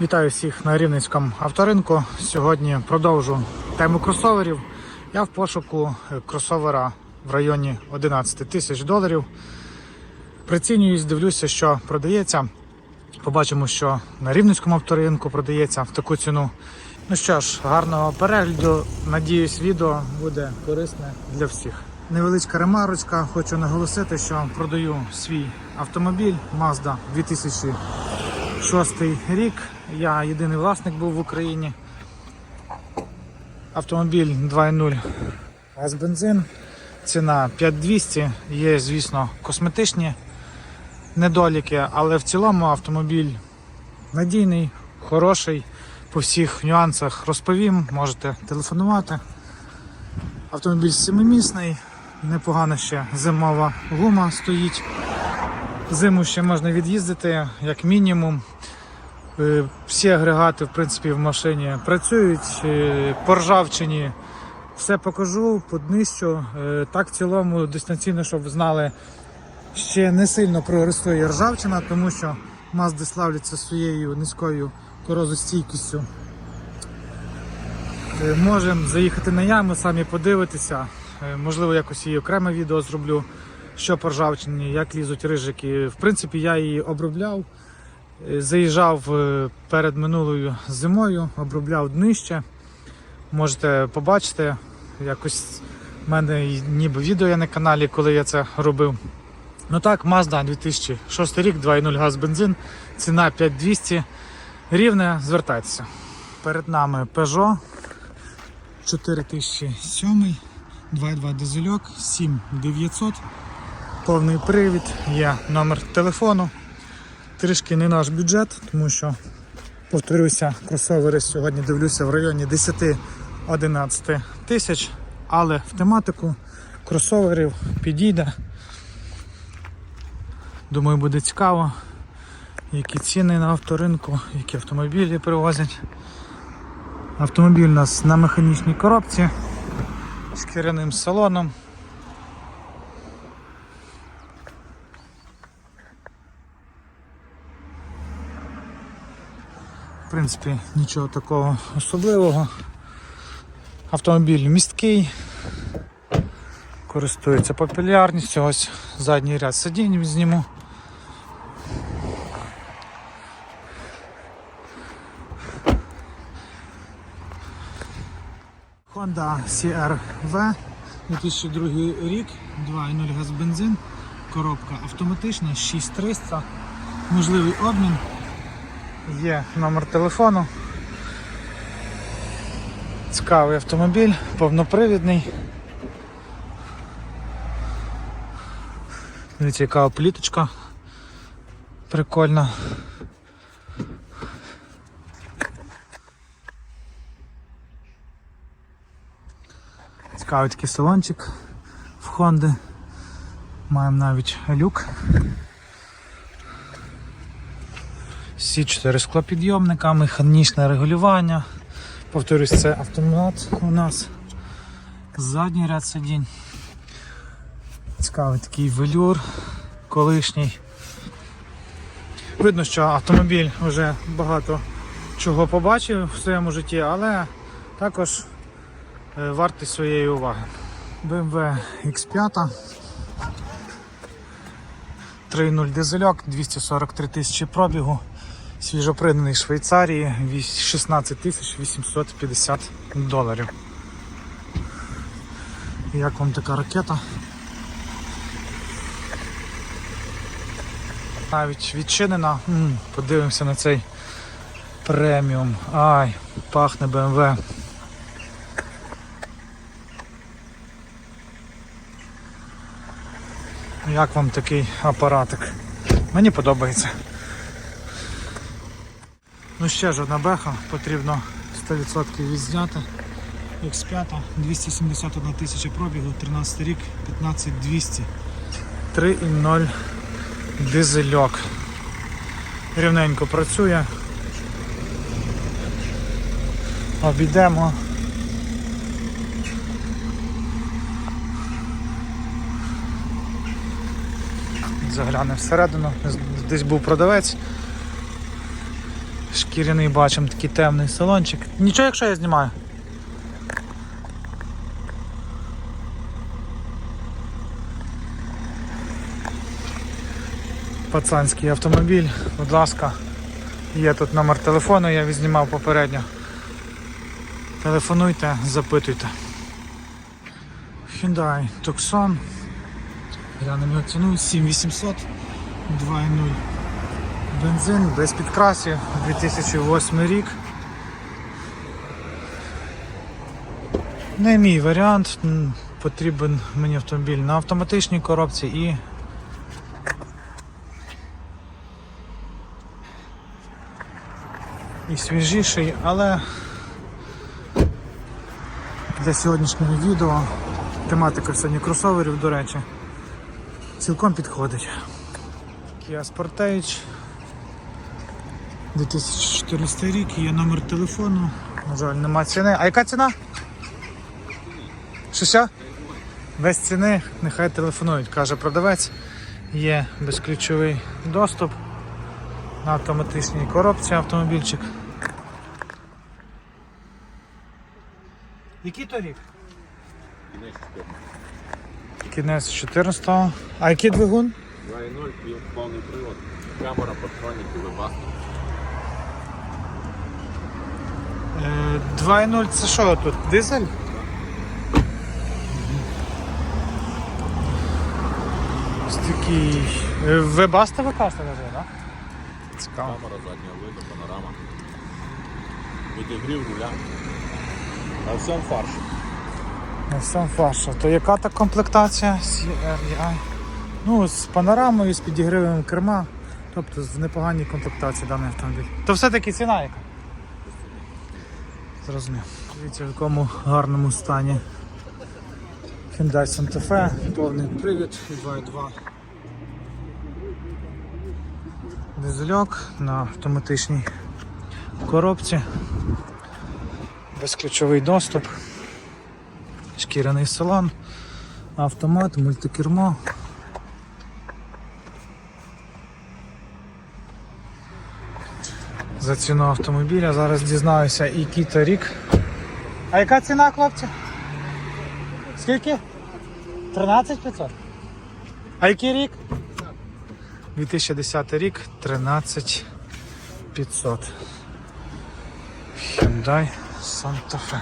Вітаю всіх на Рівненському авторинку. Сьогодні продовжу тему кросоверів. Я в пошуку е, кросовера в районі 11 тисяч доларів. Прицінююсь, дивлюся, що продається. Побачимо, що на Рівненському авторинку продається в таку ціну. Ну що ж, гарного перегляду. Надіюсь, відео буде корисне для всіх. Невеличка ремарочка. Хочу наголосити, що продаю свій автомобіль Mazda 2006 рік. Я єдиний власник був в Україні. Автомобіль 2.0 газ бензин. Ціна 5200. Є, звісно, косметичні недоліки, але в цілому автомобіль надійний, хороший. По всіх нюансах розповім, можете телефонувати. Автомобіль семимісний, непогана ще зимова гума стоїть. Зиму ще можна від'їздити, як мінімум. Е, Всі агрегати, в принципі, в машині працюють. Е, По ржавчині все покажу, поднищу. Е, Так, в цілому, дистанційно, щоб ви знали, ще не сильно прогресує ржавчина, тому що Мазди славляться своєю низькою корозостійкістю. Можемо заїхати на яму, самі подивитися. Можливо, якось і окреме відео зроблю, що по ржавчині, як лізуть рижики. В принципі, я її обробляв. Е, Заїжджав е, перед минулою зимою, обробляв днище. Можете побачити, якось в мене ніби відео є на каналі, коли я це робив. Ну так, Mazda 2006 рік, 2.0 газ бензин, ціна 5200. Рівне, звертайтеся. Перед нами Peugeot 4007, 2.2 дизельок, 7900. Повний привід, є номер телефону. Трішки не наш бюджет, тому що, повторюся, кросовери сьогодні дивлюся в районі 10-11 тисяч, але в тематику кросоверів підійде. Думаю, буде цікаво, які ціни на авторинку, які автомобілі привозять. Автомобіль у нас на механічній коробці з шкіряним салоном. В принципі, нічого такого особливого. Автомобіль місткий, користується популярністю. Ось задній ряд сидінь зніму. Honda CR-V 2002 рік, 2.0 газ бензин, коробка автоматична, 6300, можливий обмін. Є номер телефону. Цікавий автомобіль, повнопривідний. Дивіться, яка пліточка прикольна. Цікавий такий салончик в Хонди. Маємо навіть люк. Всі чотири склопідйомника, механічне регулювання. Повторюсь, це автомат у нас. Задній ряд сидінь. Цікавий такий велюр колишній. Видно, що автомобіль вже багато чого побачив в своєму житті, але також е, вартий своєї уваги. BMW X5 3.0 дизельок, 243 тисячі пробігу, свіжопринений з Швейцарії, вісь- 16 тисяч 850 доларів. Як вам така ракета? Навіть відчинена. М, подивимося на цей преміум. Ай, пахне BMW. Як вам такий апаратик? Мені подобається. Ну ще ж одна беха, потрібно 100% відзняти. X5, 271 тисяча пробігу, 13 рік, 15200. 3,0 дизельок. Рівненько працює. Обійдемо. Заглянемо всередину. Десь був продавець. Шкіряний бачимо такий темний салончик. Нічого, якщо я знімаю. Пацанський автомобіль, будь ласка. Є тут номер телефону, я відзнімав попередньо. Телефонуйте, запитуйте. Hyundai Tucson. Глянемо ціну 7800 2.0. Бензин без підкрасів 2008 рік. Не мій варіант. Потрібен мені автомобіль на автоматичній коробці і і свіжіший, але для сьогоднішнього відео тематика сьогодні кросоверів, до речі, цілком підходить. Kia Sportage 2014 рік, є номер телефону. На жаль, нема ціни. А яка ціна? Що що? Без ціни, нехай телефонують, каже продавець. Є безключовий доступ на автоматичній коробці автомобільчик. Який то рік? Кінець 14-го. А який двигун? 2.0 пів- повний привод. Камера, патроніки, вебаста. Е, 2.0 це що тут? Дизель? Ось такий. е, Вебаста викаста даже, так? Цікаво. Камера заднього виду, панорама. Відігрів руля. А в фарші. На сам фарша. То яка та комплектація? CREI? Ну, з панорамою, з підігривом керма. Тобто в непоганій комплектації даний автомобіль. То все-таки ціна яка? Зрозумів. Дивіться, в якому гарному стані. Hyundai Santa Fe, повний привід 2.2. Дизельок на автоматичній коробці. Безключовий доступ шкіряний салон, автомат, мультикермо. За ціну автомобіля зараз дізнаюся і кіта рік. А яка ціна, хлопці? Скільки? 13 500? А який рік? 2010 рік, 13 500. Hyundai Santa Fe.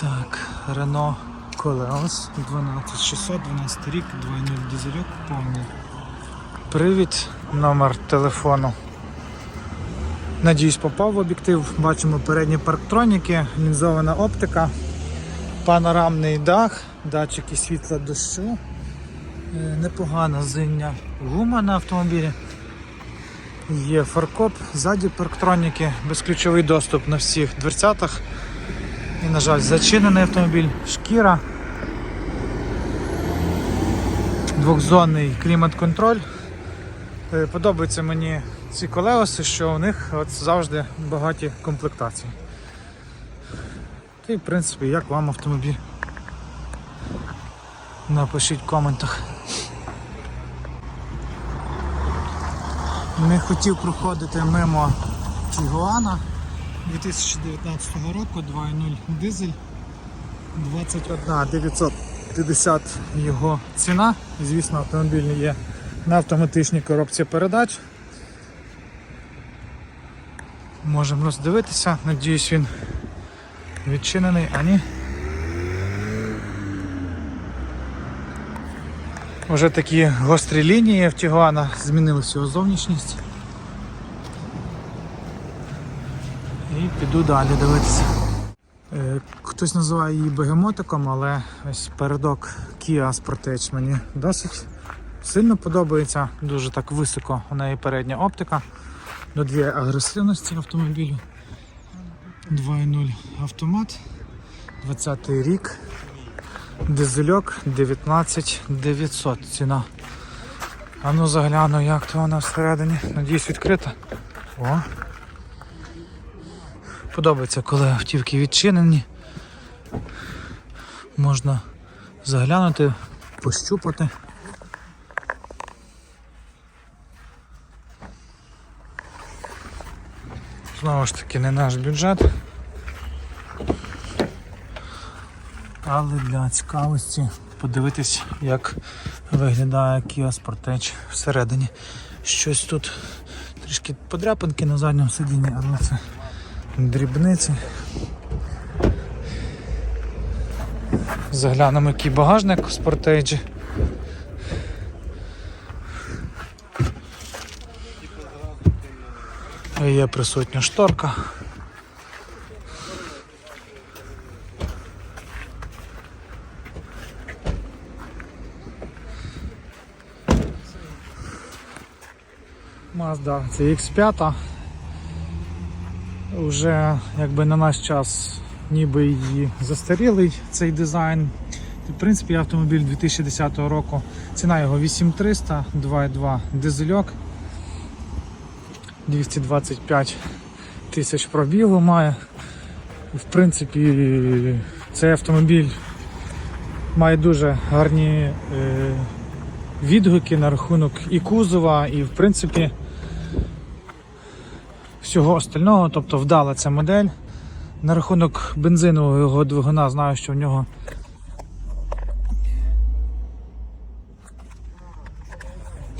Так, Renault Koleos 12600, 12 рік, 2.0 дизельок, повний привід, номер телефону. Надіюсь, попав в об'єктив. Бачимо передні парктроніки, лінзована оптика, панорамний дах, датчики світла дощу, е, непогана зимня гума на автомобілі. Є фаркоп, ззаді парктроніки, безключовий доступ на всіх дверцятах. І, на жаль, зачинений автомобіль, шкіра. Двохзонний клімат-контроль. Е, Подобаються мені ці колеоси, що у них от завжди багаті комплектації. Та й в принципі, як вам автомобіль? Напишіть в коментах. Не хотів проходити мимо Тігуана 2019 року 2.0 дизель 21 950 його ціна. Звісно, автомобіль є на автоматичній коробці передач. Можемо роздивитися, надіюсь він відчинений, а ні. Вже такі гострі лінії в Тігуана, змінилася його зовнішність. І піду далі дивитися. Е, Хтось називає її бегемотиком, але ось передок Kia Sportage мені досить сильно подобається. Дуже так високо у неї передня оптика. Додає агресивності автомобілю. 2.0 автомат. 20 рік. Дизельок 19 900 ціна. А ну загляну, як то вона всередині. Надіюсь, відкрита. О. Подобається, коли автівки відчинені. Можна заглянути, пощупати. Знову ж таки, не наш бюджет. Але для цікавості подивитись, як виглядає Kia Sportage всередині. Щось тут трішки подряпинки на задньому сидінні, але це дрібниці. Заглянемо, який багажник у Sportage. Є присутня шторка. Mazda CX5. Уже якби на наш час ніби її застарілий цей дизайн. В принципі, автомобіль 2010 року. Ціна його 8300, 2.2 дизельок. 225 тисяч пробігу має. В принципі, цей автомобіль має дуже гарні е, відгуки на рахунок і кузова, і в принципі всього остального, тобто вдала ця модель. На рахунок бензинового двигуна знаю, що в нього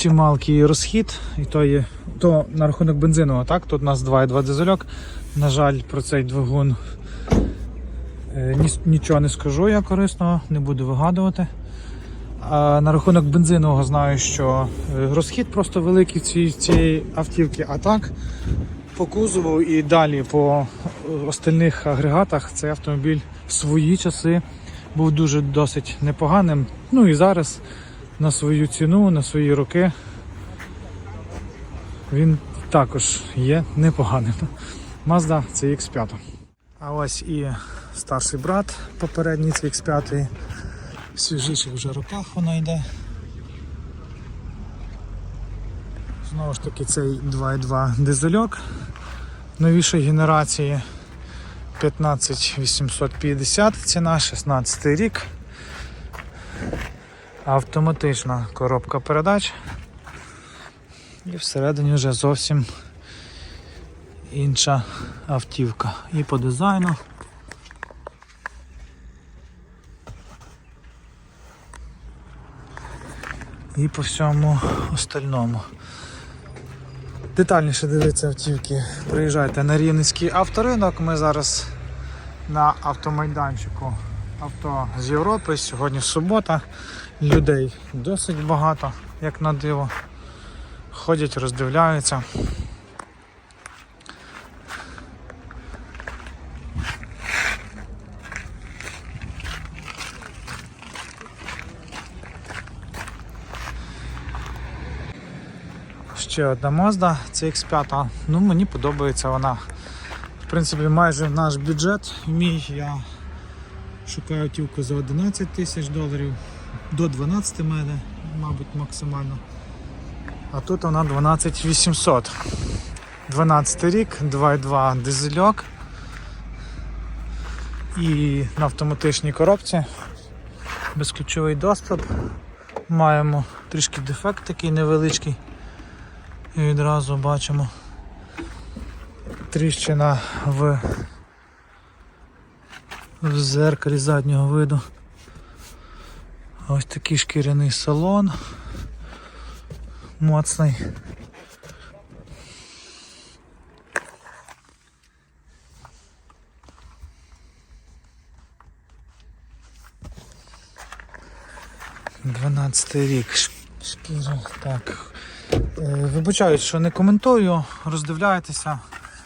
чималкий розхід, і то є то на рахунок бензинового, так? Тут у нас 2,2 дизельок. На жаль, про цей двигун е, нічого не скажу я корисного, не буду вигадувати. А на рахунок бензинового знаю, що е, розхід просто великий в цієї автівки, а так по кузову і далі по е, остальних агрегатах цей автомобіль в свої часи був дуже досить непоганим. Ну і зараз на свою ціну, на свої роки він також є непоганим. Mazda CX5. А ось і старший брат попередній CX5. В свіжіших вже роках воно йде. Знову ж таки цей 2.2 дизельок новішої генерації 15850 ціна, 16 рік. Автоматична коробка передач. І всередині вже зовсім інша автівка. І по дизайну. І по всьому остальному. Детальніше дивитися автівки. Приїжджайте на Рівненський авторинок. Ми зараз на автомайданчику авто з Європи. Сьогодні субота. Людей досить багато, як на диво. Ходять, роздивляються. Ще одна Mazda CX5. Ну, мені подобається вона. В принципі, майже наш бюджет мій. Я шукаю автівку за 11 тисяч доларів. До 12 мене, мабуть, максимально. А тут вона 12 800. 12 рік, 2.2 дизельок. І на автоматичній коробці. Безключовий доступ. Маємо трішки дефект такий невеличкий. І відразу бачимо тріщина в, в зеркалі заднього виду. Ось такий шкіряний салон. Моцний. Дванадцятий рік шкіра. Так. Е, Вибачаюсь, що не коментую, роздивляйтеся,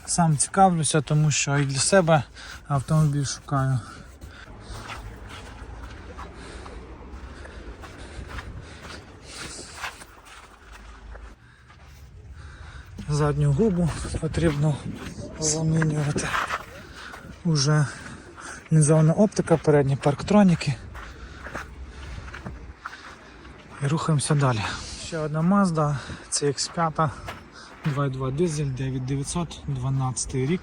сам цікавлюся, тому що і для себе автомобіль шукаю. Задню губу потрібно замінювати. Уже лінзована оптика, передні парктроніки. І рухаємося далі. Ще одна Mazda CX5 2.2 дизель 9900, 12 рік.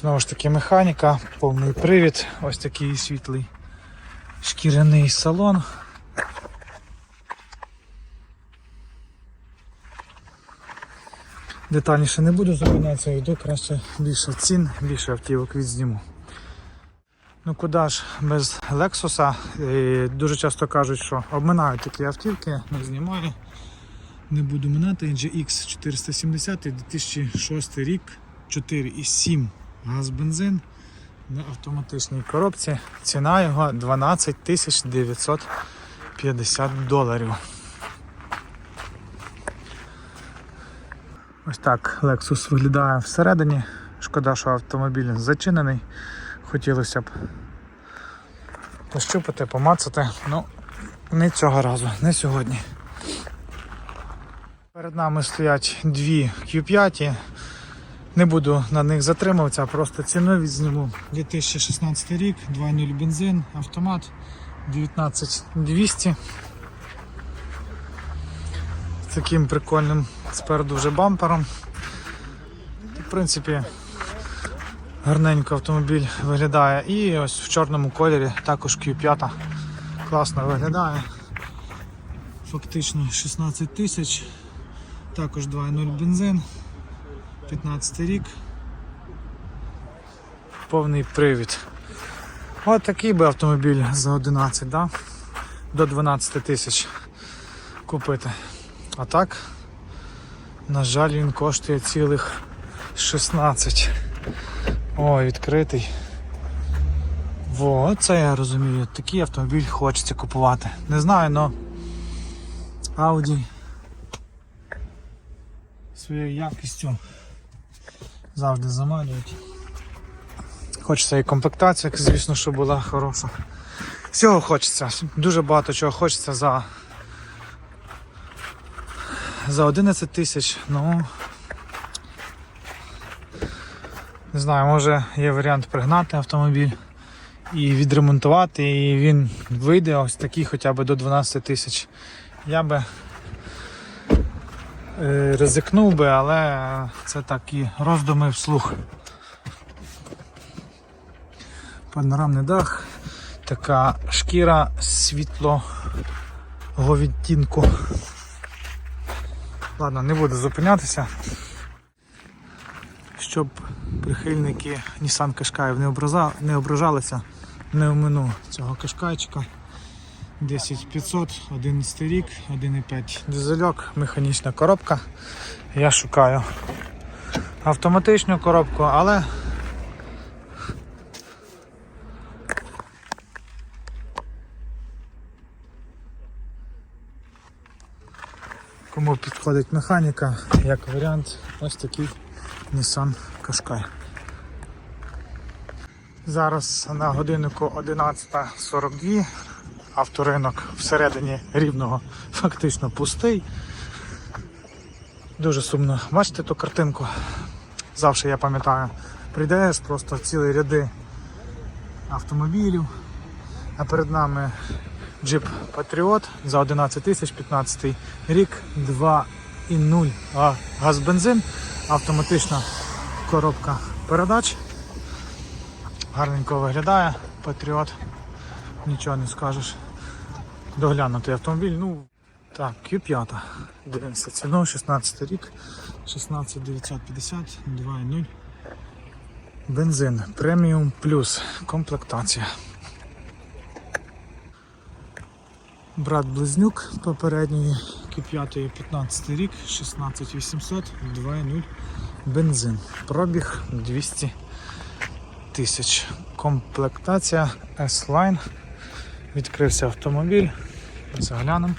Знову ж таки механіка, повний привід, ось такий світлий шкіряний салон. Детальніше не буду зупинятися, йду краще більше цін, більше автівок відзніму. Ну куди ж без Lexus? І дуже часто кажуть, що обминають такі автівки, не знімаю. Не буду минати. GX 470 2006 рік, 4,7 газ бензин на автоматичній коробці. Ціна його 12 950 доларів. Ось так Lexus виглядає всередині. Шкода, що автомобіль зачинений. Хотілося б пощупати, помацати. Ну, не цього разу, не сьогодні. Перед нами стоять дві Q5. Не буду на них затримуватися, просто ціну відзніму. 2016 рік, 2.0 бензин, автомат 19200. З таким прикольним спереду вже бампером. В принципі, гарненько автомобіль виглядає. І ось в чорному кольорі також Q5 класно виглядає. Фактично 16 тисяч. Також 2.0 бензин. 15 рік. Повний привід. Ось такий би автомобіль за 11, да? до 12 тисяч купити. А так, на жаль, він коштує цілих 16. О, відкритий. Во, це я розумію. Такий автомобіль хочеться купувати. Не знаю, але Audi своєю якістю завжди заманюють. Хочеться і комплектація, звісно, що була хороша. Всього хочеться, дуже багато чого хочеться за за 11 тисяч, ну не знаю, може є варіант пригнати автомобіль і відремонтувати, і він вийде ось такий хоча б до 12 тисяч. Я би е, ризикнув би, але це такі роздуми вслух. Панорамний дах, така шкіра світлого відтінку. Ладно, не буду зупинятися. Щоб прихильники Nissan Qashqai не, образа... не ображалися, не омину цього кашкайчика. 10500, 11 рік, 1,5 дизельок, механічна коробка. Я шукаю автоматичну коробку, але підходить механіка, як варіант, ось такий Nissan Qashqai. Зараз на годиннику 11.42. Авторинок всередині рівного фактично пустий. Дуже сумно. Бачите ту картинку? Завжди я пам'ятаю. Прийдеш просто цілі ряди автомобілів. А перед нами джип Patriot за 11 тисяч 15 рік, 2,0 а газ бензин, автоматична коробка передач. Гарненько виглядає Patriot. Нічого не скажеш. Доглянутий автомобіль. Ну, так, Q5. Дивимося ціну, 16 рік, 16950, 2.0. Бензин преміум плюс комплектація. Брат Близнюк попередньої Q5 15 рік, 16800, 2.0 бензин. Пробіг 200 тисяч. Комплектація S-Line. Відкрився автомобіль. Заглянемо.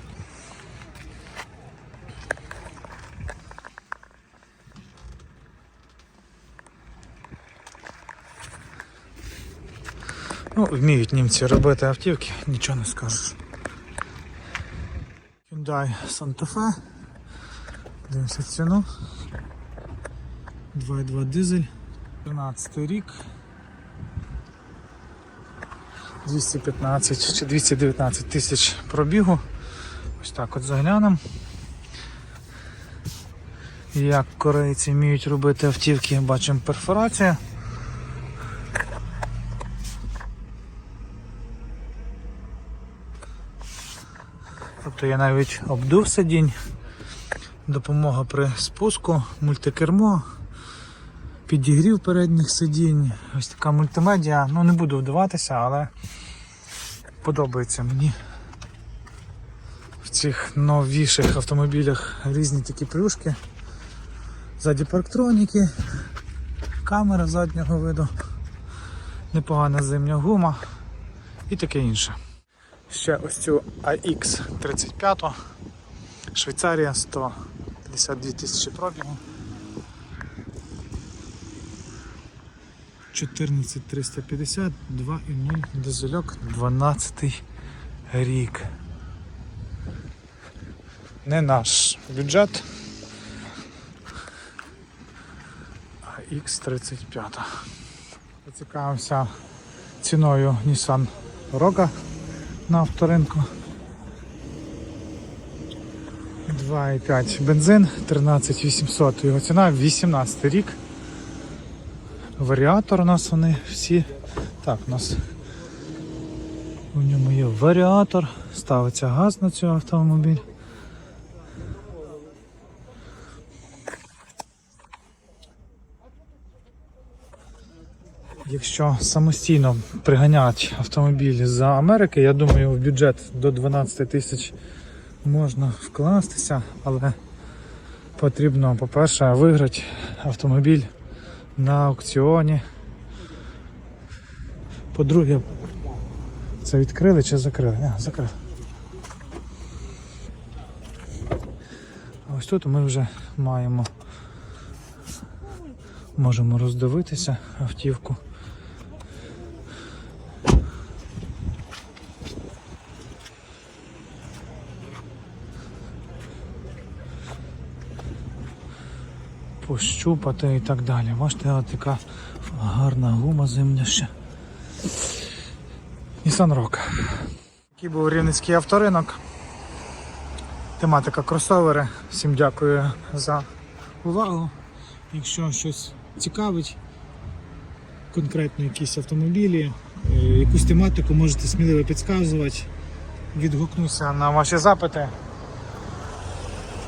Ну, вміють німці робити автівки, нічого не скажеш. Hyundai Santa Fe. Дивимося ціну. 2.2 дизель. 13 рік. 215 чи 219 тисяч пробігу. Ось так от заглянемо. Як корейці вміють робити автівки, бачимо перфорація. Тобто я навіть обдув сидінь. допомога при спуску, мультикермо, підігрів передніх сидінь, ось така мультимедіа. Ну не буду вдаватися, але подобається мені. В цих новіших автомобілях різні такі плюшки. Ззаді парктроніки, камера заднього виду, непогана зимня гума і таке інше. Ще ось цю AX35, Швейцарія 152 тисячі пробігу. 14350, 2,0 дизельок, 12 рік. Не наш бюджет. А X35. Поцікавився ціною Nissan Rogue на авторинку. 2,5 бензин, 13800 його ціна, 18 рік. Варіатор у нас вони всі. Так, у нас у ньому є варіатор, ставиться газ на цей автомобіль. Якщо самостійно приганять автомобіль за Америки, я думаю, в бюджет до 12 тисяч можна вкластися, але потрібно, по-перше, виграти автомобіль на аукціоні. По-друге, це відкрили чи закрили? Не, закрили. Ось тут ми вже маємо. Можемо роздивитися автівку. Пощупати і так далі. Бачите, така гарна гума зимня ще. Nissan Rogue. Такий був рівницький авторинок. Тематика кросовери. Всім дякую за увагу. Якщо щось цікавить, конкретно якісь автомобілі, е, якусь тематику можете сміливо підказувати. Відгукнуся на ваші запити.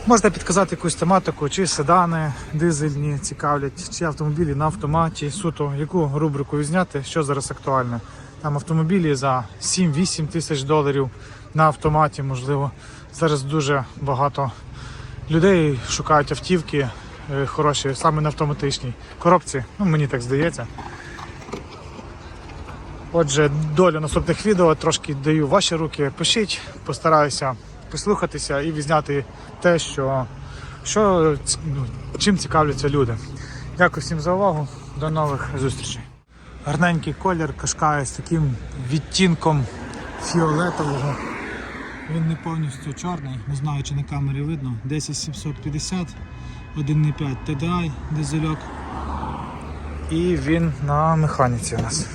Можете підказати якусь тематику, чи седани, дизельні цікавлять, чи автомобілі на автоматі, суто, яку рубрику зняти, що зараз актуальне. Там автомобілі за 7-8 тисяч доларів на автоматі, можливо. Зараз дуже багато людей шукають автівки е, хороші, саме на автоматичній коробці. Ну, мені так здається. Отже, долю наступних відео трошки даю ваші руки. Пишіть, постараюся прислухатися і відзняти те, що, що ну, чим цікавляться люди. Дякую всім за увагу. До нових зустрічей. Гарненький колір кашкає з таким відтінком фіолетового. Він не повністю чорний, не знаю, чи на камері видно. 10750, 1.5 TDI, дизельок. І він на механіці у нас.